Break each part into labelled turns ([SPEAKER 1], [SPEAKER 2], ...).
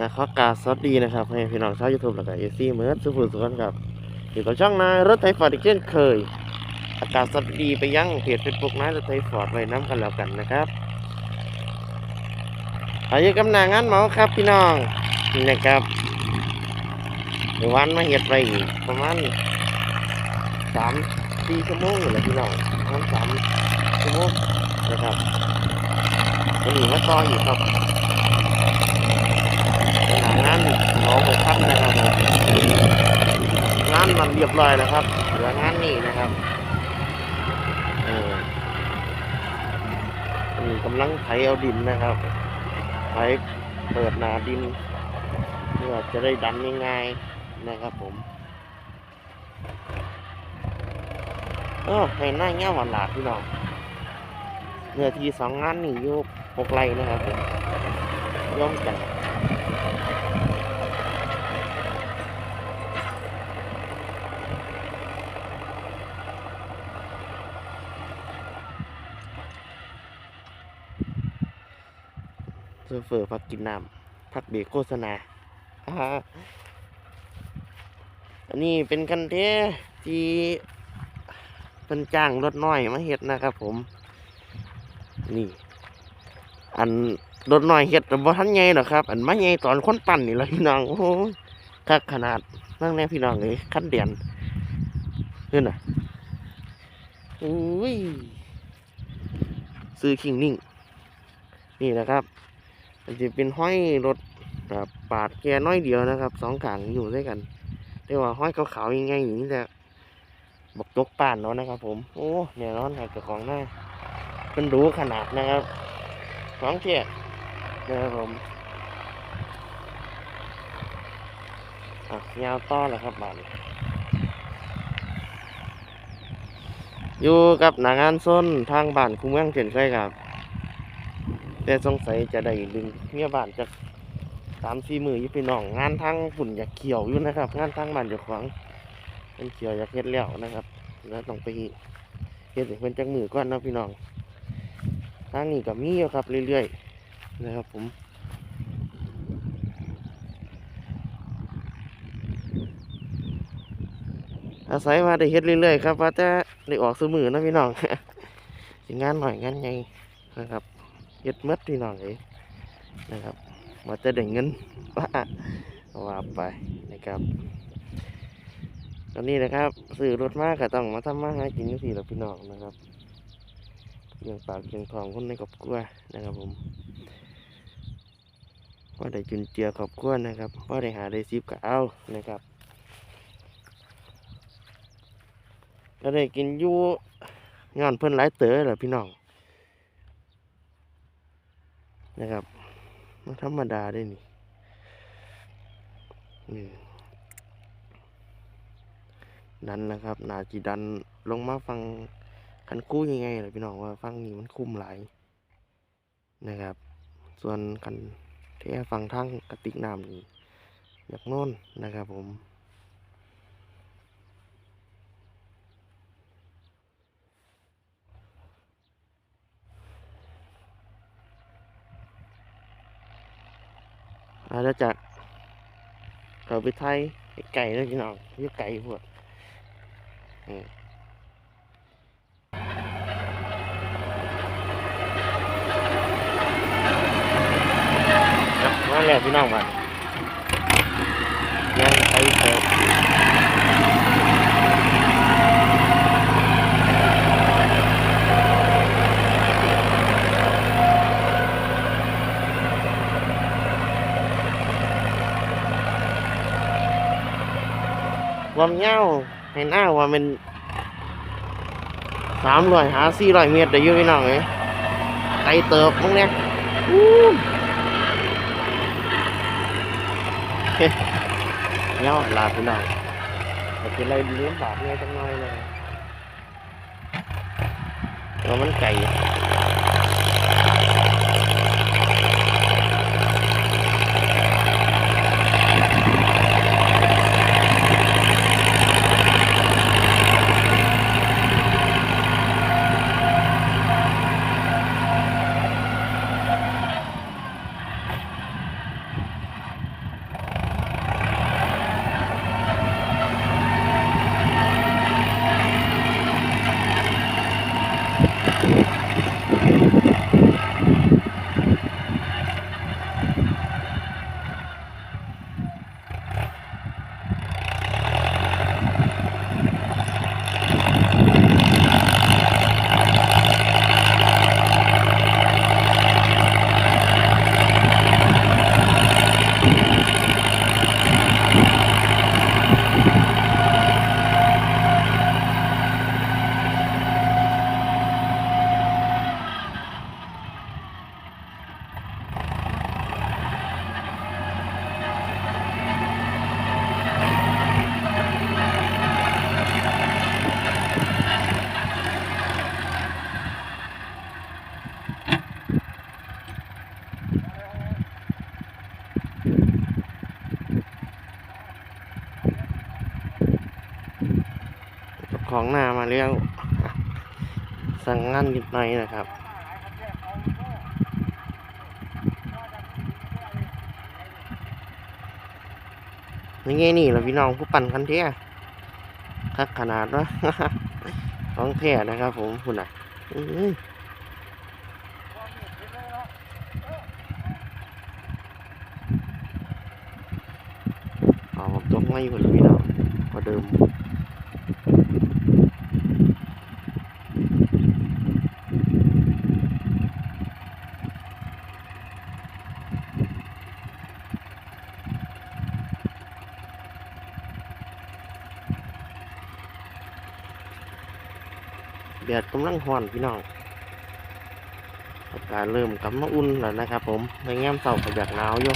[SPEAKER 1] แต่ขอกราบสวัสดีนะครับ ให้พี่น้องชาวยูทูบแล้วก็เอซี่เมิร์ดสุขุมสุขนครับอยู่กับช่องนายรถไทยฟอร์ดอีกเช่นเคย อากาศสวัสดีไปยังเพจเฟซบุ๊กนายรถไทยฟอร์ดไว้น้ำกันแล้วกันนะครับอายุกำนางานเหมาครับพี่น้องนี่นะครับวันมาเฮ็ดไปประมาณสามสี่ชั่วโมงอยู่แหละพี่น้องประมาณสามชั่วโมงนะครับวันนี้มาต่ออีกครับ งานหมอหกพันนะครับงานมันเรียบร้อยแล้วครับเหลืองานนี้นะครับเออนี่กำลังไถเอาดินนะครับไถเปิดหนาดินเพื่อจะได้ดันง่ายๆนะครับผมเออให้หน้าเงี้ยหวานหลาพี่น้องเนื้อที่สองงานนี่อยู่หกไรนะครับย่อมกัน เซอร์เฟอร์พักกินน้ำพักเบรกโฆษณา อันนี้เป็นกันเทที่เป็นจ้างรถน้อยมาเฮ็ดนะครับผม นี่ อัน รถน้อยเฮ็ดแต่บ่ทันใหญ่หรอครับ อันมาใหญ่ตอนคนปั่นนี่ละพี่น้องโอ้โหคักขนาดนั่งแน่พี่น้องเลยขั้นเดียนเห็นน่ะอุ้ยซื้อคิงนิ่ง นี่นะครับมันจะเป็นห้อยรถแบบปาดแกน้อยเดียวนะครับสองขางอยู่ด้วยกันแต่ว่าห้อยขาวๆยังไงอย่างนี้แต่บอกตกป่านเนาะนะครับ ผมโอ้เนี่ยร้อนหักกับของหน้าเป็นรู้ขนาดนะครับของเทีย นะครับผมอะยาวต่อแล้วครับบานอยู่กับหนางานส้นทางบ้านคุ้มเมืองเช่นเคยครับ แต่สงสัยจะได้ดึงเมียบ้านจากสามสี่มือยู่พี่น้อง งานทางฝุ่นอยากเขียวอยู่นะครับ งานทางบ้านเจ้าของเป็นเขียวอยากเฮ็ดแล้วนะครับ แล้วต้องไปเฮ็ดให้เพิ่นจักมือก่อนนะพี่น้องทางนี้ก็มีอยู่ครับเรื่อยๆ นะครับผมอาศัยว่าได้เฮ็ดเรื่อยๆครับว่าแต่ได้ออกซื้อมือนะพี่น้องสิงานหน่อยงานใหญ่นะครับเฮ็ดหมดพี่น้องเลยนะครับว่าจะได้เงินว่าว่าไปนะครับตอนนี้นะครับซื้อรถมากก็ต้องมาทำมาหากินอยู่ที่ละพี่น้องนะครับเลี้ยงปากเลี้ยงทองคนในครอบครัวนะครับผม ว่าได้จุนเจือครอบครัวนะครับว่าได้หาได้ซิบก็เอานะครับก็ได้กินยู่งานเพิ่นหลายเต๋อแหละพี่น้องนะครับมันธรรมดาได้นี่นี่ดันนะครับนาจีดันลงมาฟังคันกู้ยังไงล่ะพี่น้องว่าฟังนี่มันคุ้มหลายนะครับ ส่วนคัน ที่ฟังทั้งกระติกน้ำนี่อยากน่นนะครับผมอาจจะจากเราไปไทยไก่เลยพี่น้องยี่ไก่พวกอืมครับมา แล้วพี่น้องมายังไปเถอะความยาวให้หน้าว่ามันสามร้อยหาสี่ร้อยเมตรได้อยู่พี่น้องเอ้ยไกลเติบพวกเนี้ย อู้เงาลาพี่น้องแต่เป็นไรเลี้ยงบาทเนี่ยจังน้อยเลยว่ามันไก่ งานนิดหน่อยนะครับ นี่ไงนี่เราพี่น้องผู้ปั่นคันเทียคักขนาดวะของแท้นะครับผมคุณอะออเอาผมจกไม่อยู่แล้วพี่น้องพอเดิม แดดกำลังห่อนพี่น้องอากาศเริ่มกลับมาอุ่นแล้วนะครับ ผมในแง่มเสาก็อยากหนาวอยู่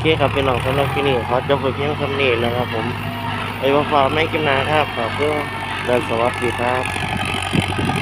[SPEAKER 1] เคครับพี่น้องสำหรับที่นี่ขอจบไปเพียงคำนี้นะครับผมไปพบกันไม่กินนาครับขอบคุณและสวัสดีครับ